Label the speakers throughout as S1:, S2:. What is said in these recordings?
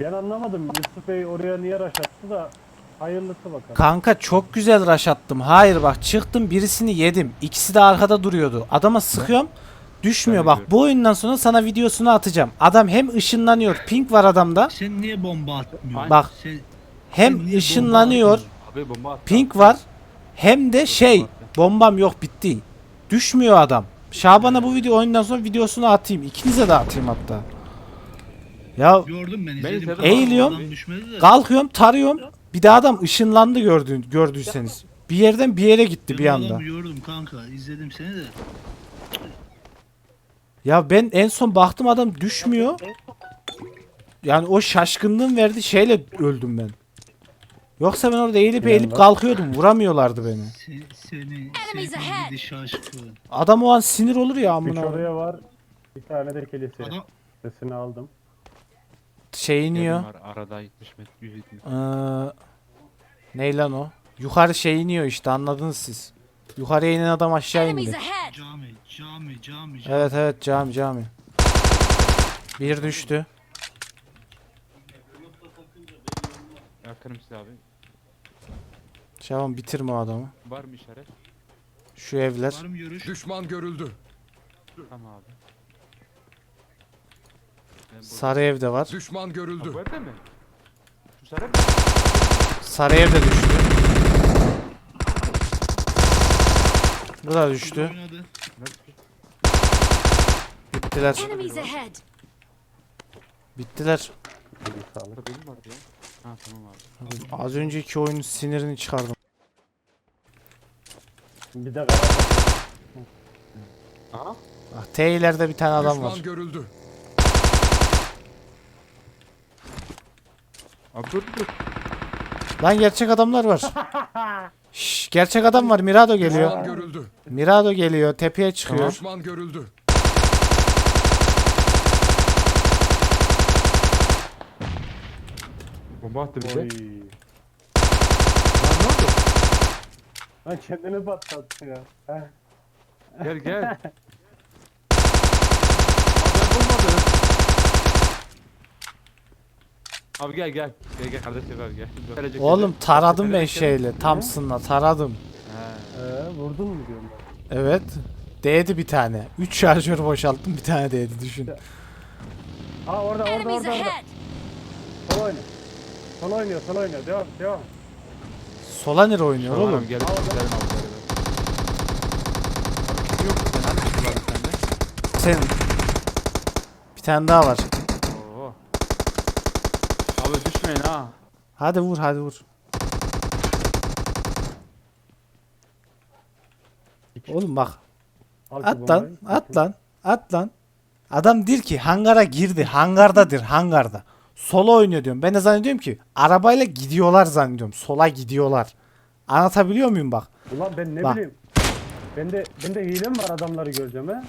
S1: Ben anlamadım Yusuf Bey oraya niye rush attı da hayırlısı bakalım.
S2: Kanka çok güzel rush attım. Hayır bak çıktım birisini yedim. İkisi de arkada duruyordu. Adama sıkıyorum. Düşmüyor
S3: Ben
S2: bak. Bu oyundan sonra sana videosunu atacağım. Adam hem ışınlanıyor. Pink var adamda.
S4: Sen niye bomba atmıyorsun?
S2: Bak,
S4: Sen,
S2: Hem
S4: niye
S2: ışınlanıyor.
S4: bomba
S3: Abi bomba attı.
S2: Pink var. Hem de şey. Bombam yok bitti. Düşmüyor adam. Şaban'a bu video oyundan sonra videosunu atayım. İkinize de atayım hatta. Ya?
S4: Gördüm ben izledim.
S3: izledim.
S2: Eğiliyorum.
S4: Adam düşmedi de.
S2: kalkıyorum tarıyorum. Bir de adam ışınlandı gördüğün, gördüyseniz. Bir yerden bir yere gitti
S4: Ben
S2: bir
S4: o
S2: anda.
S4: adamı gördüm kanka. izledim seni de.
S2: Ya ben en son baktım adam düşmüyor. Yani o şaşkınlığım verdi şeyle öldüm ben. Yoksa ben orada eğilip eğilip kalkıyordum. Vuramıyorlardı beni.
S4: Sen, seni,
S5: Enemies
S4: seni
S5: ahead.
S4: gidi şaşkın.
S2: Adam o an sinir olur ya
S1: Üç
S2: amına.
S1: oraya var. Bir tane de kilise.
S4: Adam,
S1: Sesini aldım.
S2: Şey iniyor.
S3: Arada 70 metre 100 metre.
S2: Ee, ne lan o? Yukarı şey iniyor işte anladınız siz. Yukarıya inen adam aşağı
S5: Enemies
S2: indi.
S5: ahead!
S4: cami, cami, cami, cami.
S2: Evet evet cami cami. Bir düştü.
S3: Yakarım size abi.
S2: Şaban bitirme o adamı.
S3: Var mı işaret?
S2: Şu evler.
S4: Var mı görüş?
S6: Düşman görüldü.
S3: Tamam abi.
S2: Sarı evde var.
S6: Düşman
S3: Ha,
S6: görüldü.
S3: bu evde mi? Şu sarı mı?
S2: Sarı evde düştü. Bu da düştü.
S4: Oynadı.
S2: Bittiler.
S5: Enemies ahead!
S2: Bittiler.
S1: Bir sağlık.
S3: Burada benim vardı ya. Ha tamam abi.
S2: Az önceki oyunun sinirini çıkardım.
S1: Bir de.
S3: Aha.
S2: Bak T ileride bir tane adam
S6: Düşman
S2: var.
S6: görüldü.
S3: Abi dur dur.
S2: Lan gerçek adamlar var. Şş, gerçek adam var. Mirado geliyor.
S6: Düşman görüldü.
S2: Mirado geliyor. Tepeye çıkıyor.
S6: Düşman görüldü.
S3: Bomba attı bize.
S1: Oy.
S3: Lan ne oldu?
S1: Lan kendini patlattı ya. Heh.
S3: Gel gel. Abi ben bulmadım. Abi gel gel. Gel gel kardeşim abi gel. Gelecek,
S2: Oğlum taradım ben şeyle. Thompson'la taradım.
S3: He.
S1: Ee, vurdun mu diyorum ben.
S2: Evet. Değdi bir tane. 3 şarjör boşalttım bir tane değdi düşün.
S1: Ha orada orada
S5: Enemies
S1: orada orada.
S5: ahead!
S1: Sol oynuyor. Sol oynuyor sol oynuyor. Devam devam.
S2: Sola nere oynuyor
S3: Tamam
S2: oğlum?
S3: abi gel. Gel. Abi yok burada? Nerede kim var sende?
S2: Sen bir tane daha var.
S3: Oo. Abi düşmeyin ha.
S2: Hadi vur hadi vur. Oğlum bak at lan at lan at lan. Adam der ki hangara girdi hangardadır hangarda. Sola oynuyor diyorum. Ben de zannediyorum ki arabayla gidiyorlar zannediyorum. Sola gidiyorlar. Anlatabiliyor muyum bak?
S1: Ulan ben ne
S2: Bak.
S1: bileyim. Bende bende hile mi var adamları göreceğim he?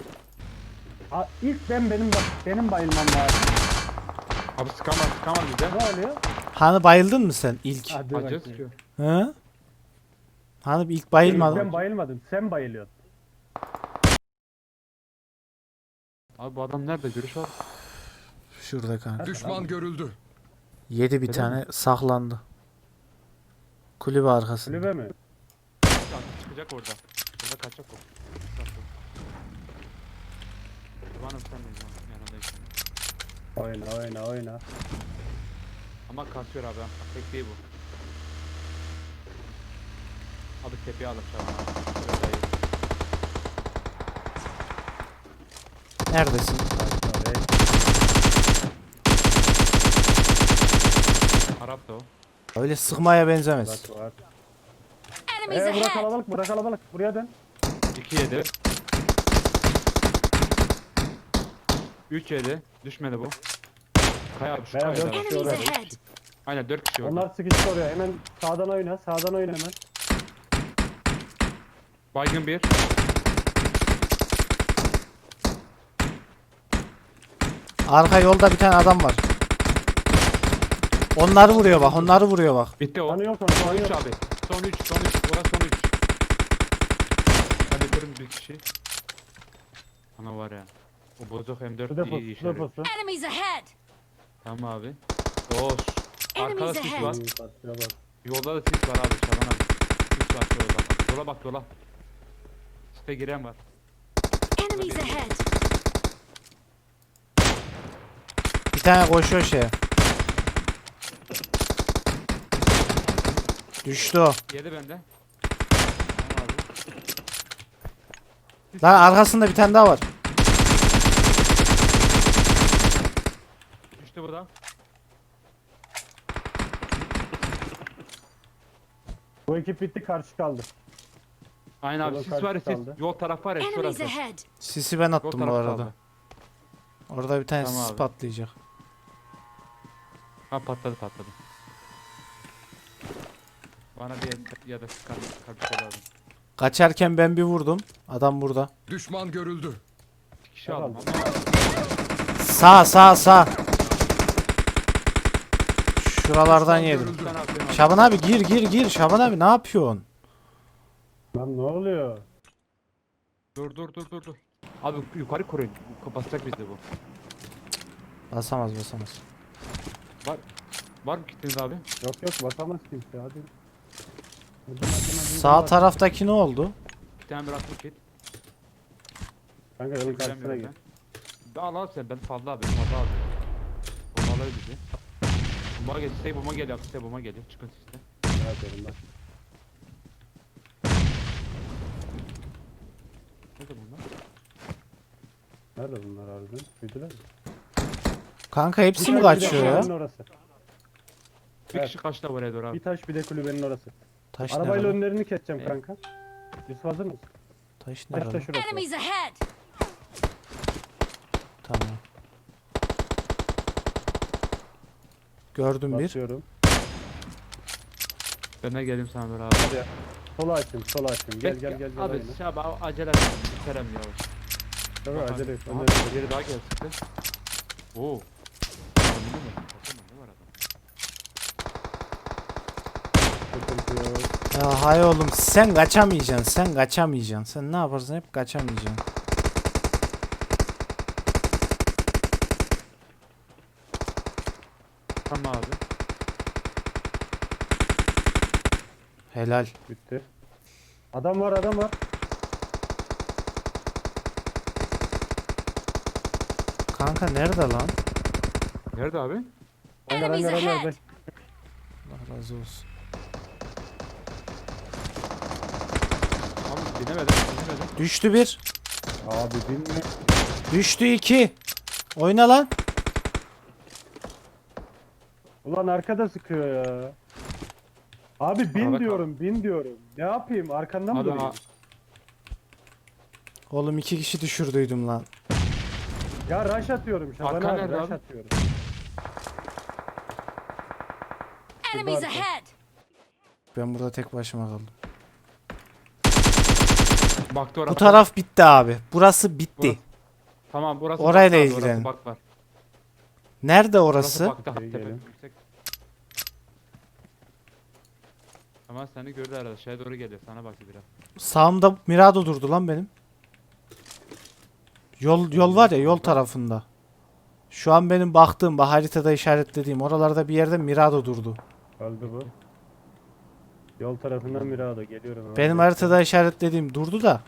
S1: Ha, ilk ben benim bak benim bayılmam lazım.
S3: Abi sıkamaz sıkamaz bize.
S1: Ne oluyor?
S2: Hani bayıldın mı sen ilk?
S1: Hadi
S3: Acı
S1: bakayım.
S3: sıkıyor.
S2: Hı? Hani ilk bayılmadın.
S1: ben bayılmadım. Sen bayılıyorsun.
S3: Abi bu adam nerede? Görüş var.
S2: Şurada kanka.
S6: Düşman görüldü.
S2: Yedi bir tane saklandı. Kulübe arkasında.
S1: Kulübe mi?
S3: Çıkacak orada. Orada kaçacak o. Kurbanım sen de.
S1: Oyna oyna oyna.
S3: Ama kasıyor abi. Tek değil bu. Abi tepeye alıp şu an.
S2: Neredesin?
S1: Ol, hey.
S3: Arap da o.
S2: Öyle sıkmaya benzemez.
S1: Bak var.
S5: Enemies
S1: Ee, bura
S5: ahead!
S1: kalabalık bura kalabalık. Buraya dön.
S3: 2 yedi. 3 yedi. Düşmedi bu. Kaya abi şu
S1: Beraber
S3: kayada.
S1: kişi
S5: Enemies ahead!
S3: Aynen 4 kişi orada.
S1: Onlar sıkıştı oraya. Hemen sağdan oyna. Sağdan oyna hemen.
S3: Baygın bir.
S2: Arka yolda bir tane adam var. Onları vuruyor bak, onları vuruyor bak.
S3: Bitti o.
S1: Canı yok onun.
S3: Son
S1: Canı
S3: 3
S1: yok.
S3: abi. Son 3, son 3. Orası son 3. Hadi kırın bir kişi. Ana var ya. O bozuk
S1: Şu
S3: M4 iyi
S1: deposu. Şu
S3: işaret.
S1: deposu.
S5: Enemies ahead!
S3: Tamam abi. Oo. Arkada
S5: Enemies
S3: sis
S5: ahead.
S3: var.
S1: Hmm, karşıya bak.
S3: Yolda da sis var abi Şaban abi. Sis var yolda. Yola bak yola. Site giren var.
S5: Enemies ahead.
S2: Bir tane koşuyor şeye. Düştü o.
S3: Yedi bende. Tamam abi.
S2: Lan arkasında bir tane daha var.
S3: Düştü bu da.
S1: Bu ekip bitti karşı kaldı.
S3: Aynen abi sis var ya sis.
S1: kaldı.
S3: Yol taraf var ya
S5: Enemies
S3: şurası.
S5: ahead.
S2: Sisi ben
S3: Yol
S2: attım bu arada.
S3: kaldı.
S2: Orada bir tane
S3: Tamam
S2: sis
S3: abi.
S2: patlayacak.
S3: Ha patladı patladı. Bana bir ya da sıkan bir şey lazım.
S2: Kaçarken ben bir vurdum. Adam burada.
S6: Düşman görüldü.
S3: İki kişi aldım ama
S2: Sağ sağ sağ. Şuralardan yedim. Şaban abi gir gir gir. Şaban abi ne yapıyorsun?
S1: Lan ne oluyor?
S3: Dur dur dur dur dur. Abi yukarı koruyun. Kapatacak bizi bu.
S2: Basamaz basamaz.
S3: Var var mı kitliniz abi?
S1: Yok yok basamaz kimse hadi. Hadi, hadi, hadi,
S2: Sağ
S1: hadi.
S2: taraftaki ne oldu?
S3: Bir tane bıraktım kit.
S1: Kanka yolun karşısına git.
S3: ben. Al al sen ben fazla abi fazla abi. Bombaları bizi. Bomba geliyor. Site bomba geliyor. Site bomba geliyor. Çıkın siste.
S1: Hadi oğlum bak.
S3: Nerede bunlar?
S1: Nerede bunlar harbiden? Büyüdüler mi?
S2: Kanka hepsi mi
S1: de
S2: kaçıyor ya?
S1: orası.
S3: Bir
S1: Evet.
S3: kişi kaçtı buraya doğru abi.
S1: Bir taş bir de kulübenin orası.
S2: Taş
S1: Arabayla
S2: nerede?
S1: önlerini keseceğim
S3: Evet.
S1: kanka. Yusuf hazır mısın?
S2: Taş
S1: Taş da
S2: nerede?
S1: şurası.
S5: Enemies ahead.
S2: Tamam. Gördüm bir.
S1: Basıyorum.
S3: De geleyim sana abi.
S1: Hadi. Sola açayım, sola açayım. Gel gel gel. gel
S3: Abi
S1: oyna.
S3: şey abi acele et. Bitirelim ya.
S1: Tabii
S3: Bak
S1: acele et.
S3: Aha,
S1: önlerini-
S3: Biri daha geldi. Oo. Ne var? Baksana ne var adam?
S1: Sıkıntı yok.
S2: Ya hay oğlum sen kaçamayacaksın. Sen kaçamayacaksın. Sen ne yaparsın hep kaçamayacaksın.
S3: Tamam abi.
S2: Helal.
S1: Bitti. Adam var adam var.
S2: Kanka nerede lan?
S3: Nerede abi?
S5: Enemies
S1: hangar.
S5: ahead.
S1: Bek.
S2: Allah razı olsun.
S3: Abi binemedim. Binemedim.
S2: Düştü bir.
S1: Abi binme.
S2: Düştü iki. Oyna lan.
S1: Ulan arkada sıkıyor ya. Abi bin
S3: Arada kal.
S1: diyorum, bin diyorum. Ne yapayım? Arkandan mı
S3: Abi
S1: durayım?
S2: Oğlum iki kişi düşürdüydüm lan.
S1: Ya rush atıyorum Şaban
S3: Arkan
S1: abi,
S3: nerede
S1: rush
S3: abi?
S1: atıyorum.
S5: Enemies ahead.
S2: Ben burada tek başıma kaldım.
S3: baktı oraya.
S2: Bu taraf bitti abi. Burası bitti.
S3: Burası- Tamam burası
S2: Orayla
S3: bak var, orası
S2: ilgilenin.
S3: Bak var.
S2: Nerede
S3: Burası
S2: orası?
S3: tepe
S1: gelin.
S3: yüksek. Ama seni gördü arada. Şeye doğru geliyor. Sana baktı biraz.
S2: Sağımda Mirado durdu lan benim. Yol yol var ya yol tarafında. Şu an benim baktığım, bu haritada işaretlediğim oralarda bir yerde Mirado durdu.
S1: Öldü bu. Yol tarafından Mirado geliyorum. abi.
S2: Benim haritada işaretlediğim durdu da.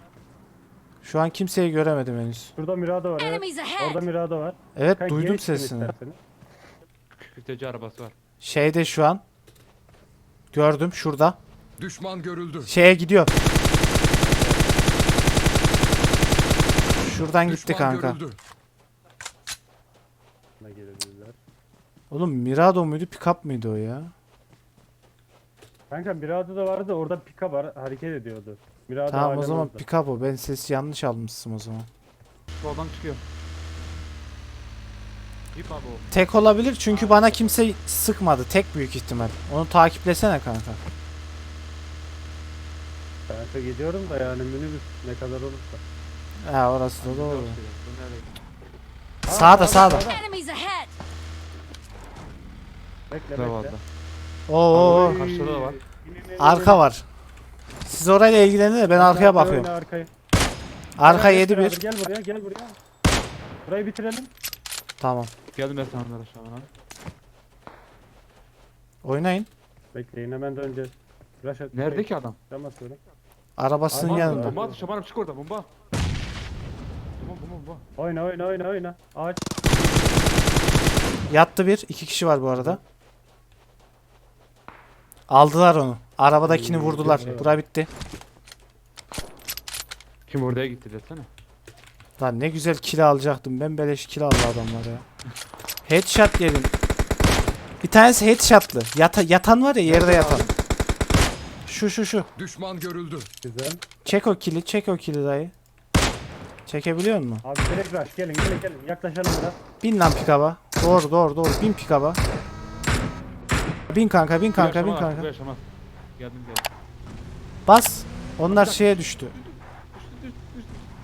S2: Şu an kimseyi göremedim henüz.
S1: Şurada Mirado var evet.
S5: Enemies ahead.
S1: Orada Mirado var.
S2: Evet
S1: Kanka
S2: duydum sesini.
S1: isterseniz.
S3: Küfteci arabası var.
S2: Şeyde şu an. Gördüm şurada.
S6: Düşman görüldü.
S2: Şeye gidiyor. Şuradan gitti
S6: Düşman
S2: kanka.
S6: görüldü.
S1: Buna gelebilirler.
S2: Oğlum Mirado muydu, pickup mıydı o ya?
S1: Kanka Mirado da vardı orada pika var hareket ediyordu. Mirado
S2: Tamam o zaman pickup o. Ben sesi yanlış almışsın o zaman.
S3: Soldan çıkıyor.
S2: Tek olabilir çünkü bana kimse sıkmadı. Tek büyük ihtimal. Onu takiplesene kanka.
S1: Kanka gidiyorum da yani minibüs ne kadar olursa.
S2: Ha orası da doğru. Sağda sağda.
S5: Enemies ahead.
S1: Bekle
S3: Zavallı.
S1: bekle.
S2: Oo, oo, oo.
S3: Karşıda da var.
S2: Arka var. Siz orayla ilgilenin de ben arkaya bakıyorum. Arka
S1: Gel,
S2: 7
S1: beraber,
S2: 1.
S1: Gel buraya gel buraya. Burayı bitirelim.
S2: Tamam.
S3: Geldim ben sana an abi.
S2: Oynayın.
S1: Bekleyin hemen döneceğiz. Rush at.
S3: Nerede ki adam?
S1: Tamam atıyorum.
S2: Arabasının yanında.
S3: Bomba at şamanım çık orada bomba. Bomba bomba bomba.
S1: Oyna oyna oyna oyna. Ağaç.
S2: Yattı bir. iki kişi var bu arada. Aldılar onu. Arabadakini vurdular. Bura bitti.
S3: Kim oraya gitti desene.
S2: Lan ne güzel kill alacaktım. Ben beleş kill aldı adamlar ya. Headshot yedim. Bir tanesi headshotlı. Yata, yatan var ya yerde yatan. Şu şu şu.
S6: Düşman görüldü.
S1: Güzel.
S2: Çek o kili, çek o kili dayı. Çekebiliyor musun?
S1: Abi direkt rush. Gelin gelin gelin. Yaklaşalım biraz.
S2: Bin lan pikaba. Doğru doğru doğru. Bin pikaba. Bin kanka, bin kanka, bin kanka.
S3: Geldim geldim.
S2: Bas. Onlar şeye düştü.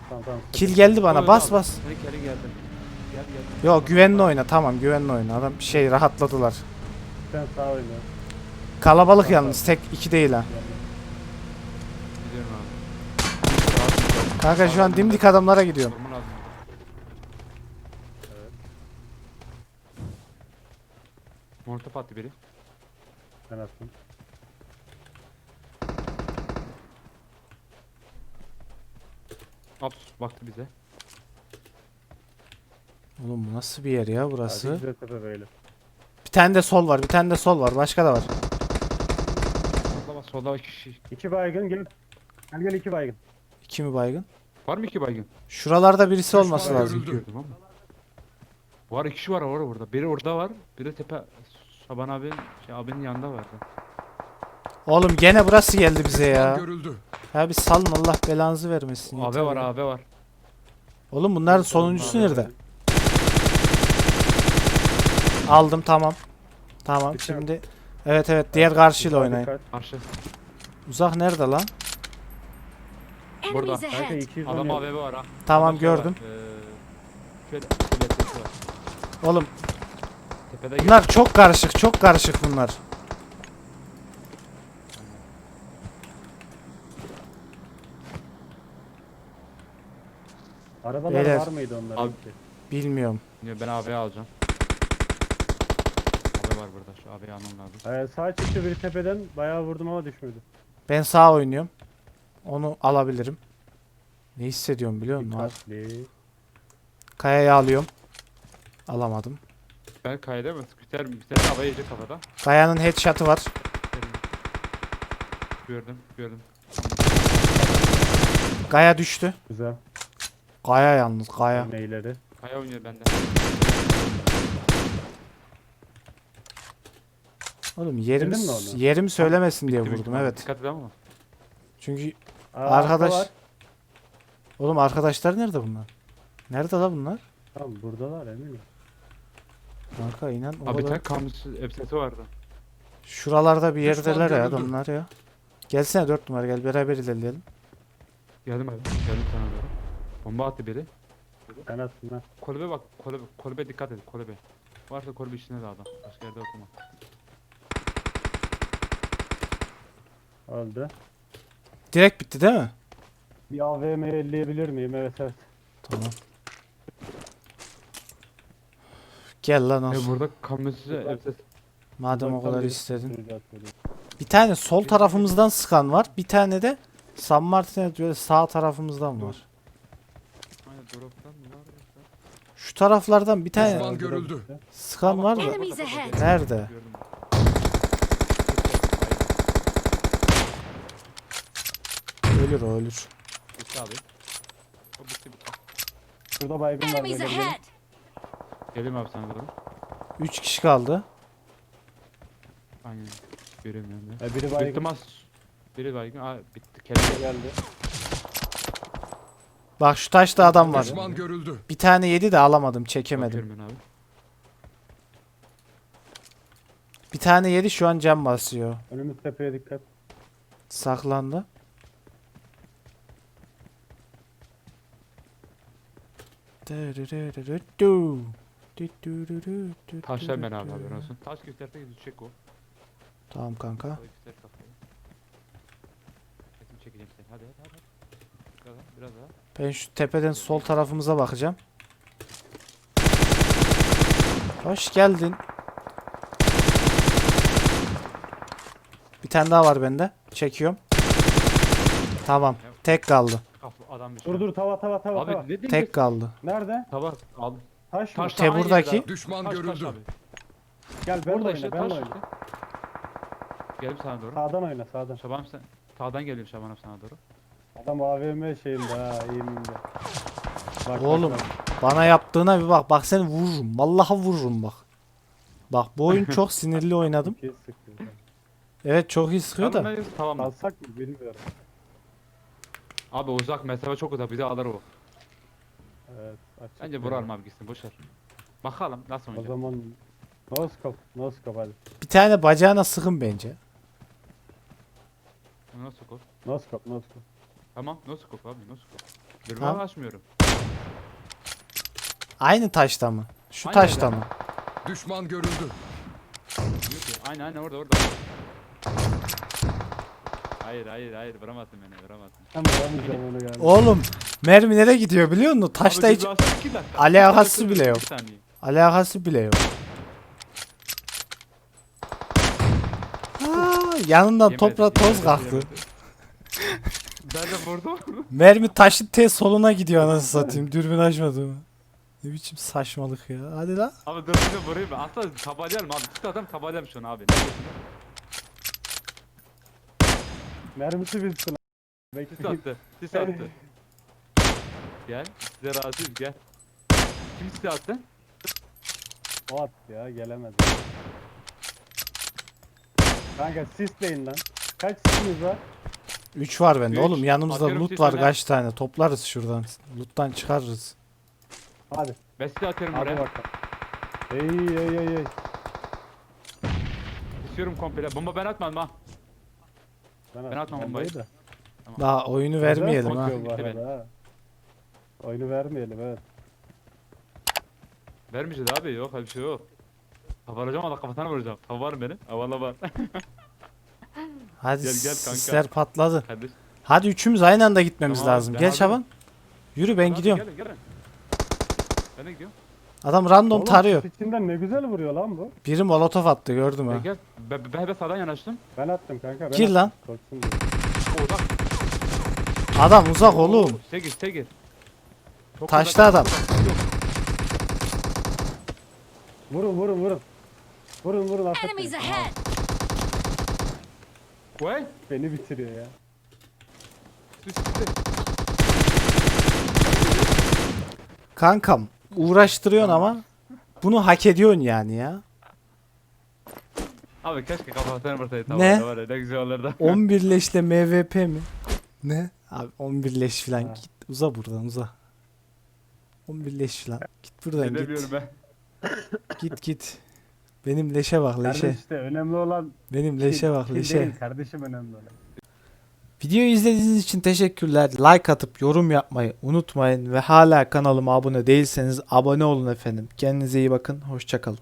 S1: Tamam tamam.
S2: Kill geldi bana. Bas bas.
S3: Geldim. Gel gel.
S2: Yo güvenli oyna. Tamam güvenli oyna. Adam şey rahatladılar.
S1: Sen sağ oyna.
S2: Kalabalık yalnız. Tek iki değil ha.
S3: Gidiyorum abi.
S2: Kanka şu an dimdik adamlara gidiyorum.
S3: Molotof attı biri.
S1: Ben attım.
S3: At baktı bize.
S2: Oğlum bu nasıl bir yer ya burası?
S1: güzel tepe böyle.
S2: Bir tane de sol var. Bir tane de sol var. Başka da var.
S3: Solda bak solda bak kişi.
S1: İki baygın gel. Gel gel iki baygın.
S2: İki mi baygın?
S3: Var mı iki baygın?
S2: Şuralarda birisi olması lazım.
S3: Gördüm ama. Var iki kişi var var orada. Biri orada var. Biri tepe Şaban abi şey abinin yanında vardı.
S2: Oğlum gene burası geldi bize ya.
S6: görüldü.
S2: Ya bir salın Allah belanızı vermesin.
S3: Abi
S2: yeter
S3: var
S2: ya.
S3: abi var.
S2: Oğlum bunların sonuncusu nerede? Aldım tamam. Tamam şimdi. Evet evet diğer karşıyla oynayın.
S1: Dikkat.
S3: Karşı.
S2: Uzak nerede lan?
S5: Enemies
S1: Kanka
S5: ahead!
S1: 210
S3: Adam
S1: yap.
S3: abi var ha.
S2: Tamam
S3: Adam şey
S2: gördüm.
S3: Ee, şöyle var.
S2: Oğlum
S3: Tepede
S2: bunlar çok karışık çok karışık bunlar.
S1: Arabalar
S2: Beyler.
S1: var mıydı onların?
S3: Abi-
S1: ki?
S2: Bilmiyorum.
S3: Ben abiye alacağım. Abi var burada. Şu abiyi almam lazım.
S1: Ee, sağ çıktı bir tepeden bayağı vurdum ama düşmedi.
S2: Ben sağ oynuyorum. Onu alabilirim. Ne hissediyorum biliyor musun? abi?
S1: Dikkatli.
S2: Kayayı alıyorum. Alamadım.
S3: Ben kayda mı? Güzel de havaya yiyecek kafada.
S2: Kayanın headshot'ı var.
S3: Gördüm gördüm.
S2: Kaya düştü.
S1: Güzel.
S2: Kaya yalnız kaya.
S1: Neyleri?
S3: Kaya oynuyor bende.
S2: Oğlum yerim,
S1: mi onu?
S2: yerim söylemesin diye vurdum evet.
S3: Dikkat et ama.
S2: Çünkü
S1: Aa,
S2: arkadaş
S1: arka var.
S2: Oğlum arkadaşlar nerede bunlar? Nerede la bunlar?
S1: Tamam buradalar eminim.
S2: Kanka inan
S3: Abi bir tane kamus elbisesi vardı.
S2: Şuralarda bir
S6: Düşman
S2: yerdeler ya
S6: görüldü.
S2: adamlar ya. Gelsene 4 numara gel beraber ilerleyelim.
S3: Geldim abi. Geldim sana doğru. Bomba attı biri.
S1: Ben attım ha.
S3: Kulübe bak. Kulübe, kulübe dikkat et. Kulübe. Varsa kulübe içinde de adam. Başka yerde oturma.
S1: Öldü.
S2: Direkt bitti değil mi?
S1: Bir AVM elleyebilir miyim? Evet evet.
S2: Tamam. Gel lan
S3: E
S2: olsun.
S3: burada kamusu elbisesi.
S2: Madem o kadar istedin. Bir tane sol tarafımızdan sıkan var. Bir tane de San Martin'e böyle sağ tarafımızdan var.
S3: Aynen drop'tan mı var yoksa?
S2: Şu taraflardan bir tane
S6: Düşman görüldü.
S2: sıkan var da.
S5: Enemies ahead!
S2: Nerede?
S3: Gördüm.
S2: Ölür o ölür.
S3: Bitti abi. O bitti bitti.
S1: Şurada baygın var.
S5: Enemies
S1: beyler, gelin.
S5: ahead!
S3: Geleyim abi sana doğru.
S2: 3 kişi kaldı.
S3: Aynen. Göremiyorum ya.
S1: Ee, biri
S3: Bitti
S1: baygın
S3: mas. Biri baygın. Aa bitti. Kelime.
S1: geldi.
S2: Bak şu taşta adam var.
S6: Düşman görüldü.
S2: Bir tane yedi de alamadım çekemedim.
S3: Bakıyorum ben abi.
S2: Bir tane yedi şu an cam basıyor.
S1: Önümüz tepeye dikkat.
S2: Saklandı.
S3: Taşlar ben abi haberin olsun. Taş gösterse düşecek o.
S2: Tamam kanka.
S3: Taş göster kafayı. Kesin çekeceğim seni. Hadi hadi hadi. Biraz daha.
S2: Ben şu tepeden sol tarafımıza bakacağım. Hoş geldin. tane daha var bende. Çekiyorum. Tamam. Tek kaldı.
S3: Adam bir şey.
S1: Dur dur tava tava tava
S3: Abi
S1: tava.
S3: ne diyeyim?
S2: Tek kaldı.
S1: Nerede?
S3: Tava aldım.
S1: Taş mı?
S3: Taş
S2: Te
S3: aynı
S2: buradaki.
S3: yerde.
S6: Düşman
S3: Taş, taş
S6: görüldü.
S3: abi.
S1: Gel ben oyna
S3: işte
S1: ben
S3: taş
S1: oyna.
S3: işte. Gelip sana doğru.
S1: Sağdan oyna sağdan.
S3: Şaban sen sağdan geliyor Şaban abi sana doğru.
S1: Adam AVM şeyinde ha eğiminde. Bak,
S2: Oğlum
S1: Bak,
S2: bana yaptığına bir bak. Bak seni vururum. Vallahi vururum bak. Bak bu oyun çok sinirli oynadım.
S1: bak. İyi sıkıyor.
S2: Evet çok iyi sıkıyor da.
S3: Tamam, Tamam.
S1: Alsak mı bilmiyorum.
S3: Abi uzak mesafe çok uzak bizi alır o.
S1: Evet. açık
S3: Bence
S1: ya.
S3: vuralım abi gitsin boşver. Bakalım nasıl
S1: O
S3: oynayacak.
S1: zaman no scope, no scope hadi.
S2: Bir tane bacağına sıkın bence.
S3: No scope.
S1: No scope, no scope.
S3: Tamam no scope abi no scope. Bir
S2: Tamam.
S3: açmıyorum.
S2: Aynı taşta mı? Şu
S3: Aynı
S2: taşta
S3: yerde.
S2: mı?
S6: Düşman görüldü.
S3: Diyor ki, Aynen aynen orada orada. Hayır hayır hayır vuramazsın beni vuramazsın.
S1: Hem vuramayacağım onu galiba.
S2: Oğlum mermi nereye gidiyor biliyor musun? Taşta
S3: Abi,
S2: hiç
S3: iki dakika.
S2: alakası bile yok.
S3: Saniye.
S2: alakası bile yok. Aa, yanından
S3: Yemedi,
S2: toprak toz
S3: yemedi,
S2: kalktı.
S3: yemedi. Vurdum.
S2: Mermi taşın te soluna gidiyor anasını satayım. Dürbün açmadım. Ne biçim saçmalık ya. Hadi lan.
S3: abi bir vurayım ben. Aslında tabalayalım abi. Çıktı adam tabalayalım şunu abi. Ne diyorsun?
S1: Mermisi bitsin.
S3: Sis
S1: Bekle.
S3: attı. Sis attı. Gel. Size razıyız gel. Kim sis attı?
S1: O at ya gelemedi. Kanka sisleyin lan. Kaç sisiniz var?
S2: 3 var bende.
S3: Üç.
S2: Oğlum yanımızda
S3: Atıyorum
S2: loot var
S3: öne.
S2: kaç tane. Toplarız şuradan. Loot'tan çıkarırız.
S1: Hadi.
S3: Ben size atıyorum
S1: Hadi
S3: buraya.
S1: bakalım. Ey ey ey ey.
S3: İstiyorum komple. Bomba ben atmadım ha.
S1: Ben,
S3: Ben atmam bombayı.
S1: da.
S2: Daha oyunu vermeyelim ha.
S1: bu arada ha. Oyunu vermeyelim evet.
S3: Vermeyeceğiz abi yok öyle bir şey yok. Havaracağım ama kafasına vuracağım. Havar benim. Havarla var.
S2: Hadi
S3: Gel, gel kanka.
S2: sisler patladı.
S3: Kardeş.
S2: Hadi üçümüz aynı anda gitmemiz
S3: Tamam
S2: lazım. Gel. Şaban. Yürü ben
S3: Hadi
S2: gidiyorum.
S3: Gelin gelin. Ben de gidiyorum.
S2: Adam random
S1: Oğlum,
S2: tarıyor.
S1: içinden ne güzel vuruyor lan bu.
S2: Biri molotof attı gördüm ha.
S3: Gel gel. Ben, ben, ben sağdan yanaştım.
S1: Ben attım kanka. Ben
S2: Gir
S1: attım.
S2: lan.
S3: Uzak.
S2: Adam uzak oğlum.
S3: Segir segir. Çok
S2: Taşlı adam.
S1: Vurun vurun vurun. Vurun vurun affetmeyin.
S3: Vay.
S1: Beni bitiriyor ya.
S3: Sis.
S2: Kankam uğraştırıyorsun ama bunu hak ediyorsun yani ya.
S3: Abi keşke kafasına vursaydı.
S2: Ne?
S3: Var ya, ne güzel olurdu.
S2: 11 leşle MVP mi? Ne? Abi 11 leş falan
S1: Ha.
S2: git uza buradan uza. 11 leş falan. Git buradan
S3: Edemiyorum
S2: git.
S3: ben.
S2: Git git. Benim leşe bak leşe.
S1: Kardeş işte önemli olan
S2: Benim leşe bak leşe.
S1: değil kardeşim önemli olan.
S2: Videoyu izlediğiniz için teşekkürler. Like atıp yorum yapmayı unutmayın ve hala kanalıma abone değilseniz abone olun efendim. Kendinize iyi bakın. Hoşçakalın.